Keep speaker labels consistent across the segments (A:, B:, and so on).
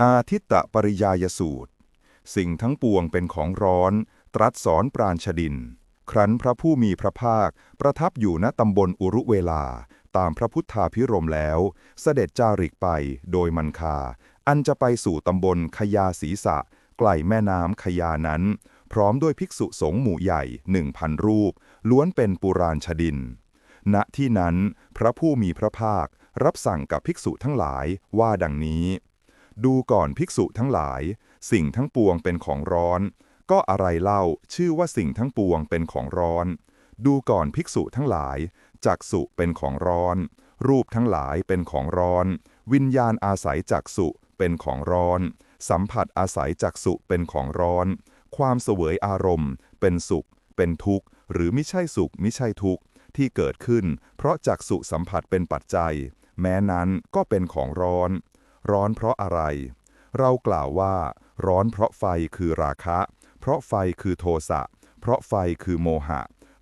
A: อาทิตตปริยายสูตร สิ่งทั้งปวงเป็นของร้อน ตรัสสอนปราณชดิน ครั้นพระผู้มีพระภาค ประทับอยู่ณตำบลอุรุเวลา ตามพระพุทธาพิรมแล้ว เสด็จจาริกไปโดยมันคา อันจะไปสู่ตำบลขยาศีสะ ไกลแม่น้ำขยานั้น พร้อมด้วยภิกษุสงฆ์หมู่ใหญ่หนึ่งพันรูป ล้วนเป็นปุราณชดิน ณที่นั้น พระผู้มีพระภาครับสั่งกับภิกษุทั้งหลายว่าดังนี้ ดูก่อนภิกษุทั้งหลาย สิ่งทั้งปวงเป็นของร้อน ก็อะไรเล่าชื่อว่าสิ่งทั้งปวงเป็นของร้อน ดูก่อนภิกษุทั้งหลาย จักสุเป็นของร้อน รูปทั้งหลายเป็นของร้อน วิญญาณอาศัยจักสุเป็นของร้อน สัมผัสอาศัยจักสุเป็นของร้อน ความเสวยอารมณ์ เป็นสุข เป็นทุกข์ หรือไม่ใช่สุขไม่ใช่ทุกข์ที่เกิดขึ้น เพราะจักสุสัมผัสเป็นปัจจัย แม้นั้นก็เป็นของร้อน ร้อนเพราะอะไร เรากล่าวว่า ร้อนเพราะไฟคือราคะ เพราะไฟคือโทสะ เพราะไฟคือโมหะ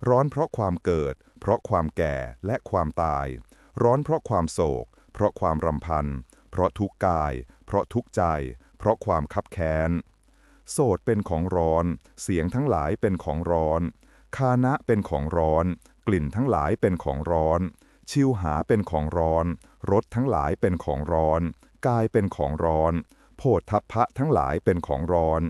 A: ร้อนเพราะความเกิด เพราะความแก่และความตาย ร้อนเพราะความโศก เพราะความรำพัน เพราะทุกกาย เพราะทุกใจ เพราะความคับแค้น โสดเป็นของร้อน เสียงทั้งหลายเป็นของร้อน คานะเป็นของร้อน กลิ่นทั้งหลายเป็นของร้อนชิวหาเป็นของร้อน รสทั้งหลายเป็นของร้อน กายเป็นของร้อน โพธพะทั้งหลายเป็นของร้อน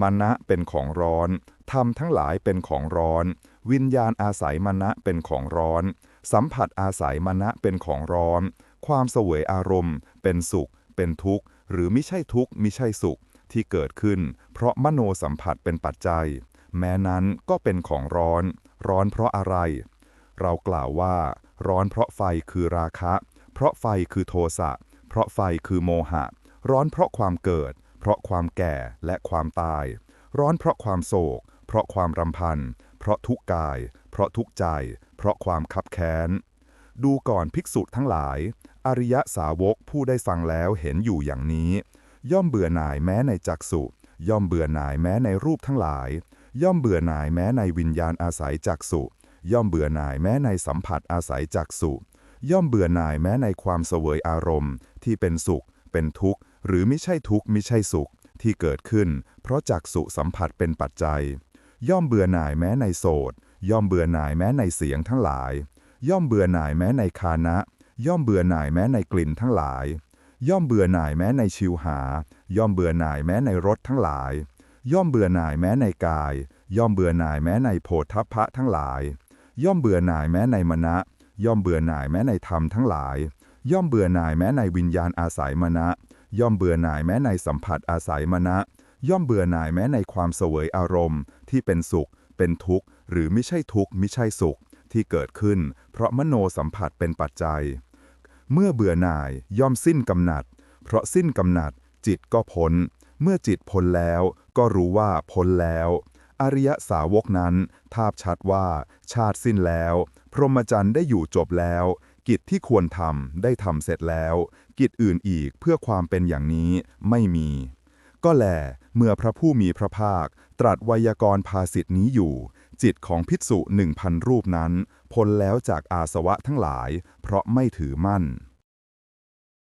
A: มณะเป็นของร้อน ธรรมทั้งหลายเป็นของร้อน วิญญาณอาศัยมณะเป็นของร้อน สัมผัสอาศัยมณะเป็นของร้อน ความเสวยอารมณ์ เป็นสุข เป็นทุกข์ หรือมิใช่ทุกข์มิใช่สุขที่เกิดขึ้น เพราะมโนสัมผัสเป็นปัจจัย แม้นั้นก็เป็นของร้อน ร้อนเพราะอะไร เรากล่าวว่า ร้อนเพราะไฟคือราคะ เพราะไฟคือโทสะ เพราะไฟคือโมหะ ร้อนเพราะความเกิด เพราะความแก่และความตาย ร้อนเพราะความโศก เพราะความรำพัน เพราะทุกข์กาย เพราะทุกข์ใจ เพราะความคับแค้น ดูก่อนภิกษุทั้งหลาย อริยสาวกผู้ได้ฟังแล้วเห็นอยู่อย่างนี้ ย่อมเบื่อหน่ายแม้ในจักสุย่อมเบื่อหน่ายแม้ในรูปทั้งหลาย ย่อมเบื่อหน่ายแม้ในวิญญาณอาศัยจักสุย่อมเบื่อหน่ายแม้ในสัมผัสอาศัยจักสุ ย่อมเบื่อหน่ายแม้ในความเสวยอารมณ์ ที่เป็นสุข เป็นทุกข์ หรือไม่ใช่ทุกข์ไม่ใช่สุข ที่เกิดขึ้น เพราะจักสุสัมผัสเป็นปัจจัย ย่อมเบื่อหน่ายแม้ในโสดย่อมเบื่อหน่ายแม้ในเสียงทั้งหลาย ย่อมเบื่อหน่ายแม้ในคานะ ย่อมเบื่อหน่ายแม้ในกลิ่นทั้งหลาย ย่อมเบื่อหน่ายแม้ในชิวหา ย่อมเบื่อหน่ายแม้ในรสทั้งหลาย ย่อมเบื่อหน่ายแม้ในกาย ย่อมเบื่อหน่ายแม้ในโพธพะทั้งหลาย ย่อมเบื่อหน่ายแม้ในมณะ ย่อมเบื่อหน่ายแม้ในธรรมทั้งหลาย ย่อมเบื่อหน่ายแม้ในวิญญาณอาศัยมณะ ย่อมเบื่อหน่ายแม้ในสัมผัสอาศัยมณะ ย่อมเบื่อหน่ายแม้ในความเสวยอารมณ์ ที่เป็นสุข เป็นทุกข์ หรือไม่ใช่ทุกข์ไม่ใช่สุข ที่เกิดขึ้น เพราะมโนสัมผัสเป็นปัจจัย เมื่อเบื่อหน่ายย่อมสิ้นกำหนัด เพราะสิ้นกำหนัด จิตก็พ้น เมื่อจิตพ้นแล้ว ก็รู้ว่าพ้นแล้ว อริยสาวกนั้น ทาบชัดว่า ชาติสิ้นแล้ว พรหมจรรย์ได้อยู่จบแล้ว กิจที่ควรทำได้ทำเสร็จแล้ว กิจอื่นอีกเพื่อความเป็นอย่างนี้ไม่มี ก็แล เมื่อพระผู้มีพระภาค ตรัสไวยากรณ์ภาสิทธินี้อยู่ จิตของภิกษุหนึ่งพันรูปนั้น พ้นแล้วจากอาสวะทั้งหลาย เพราะไม่ถือมั่น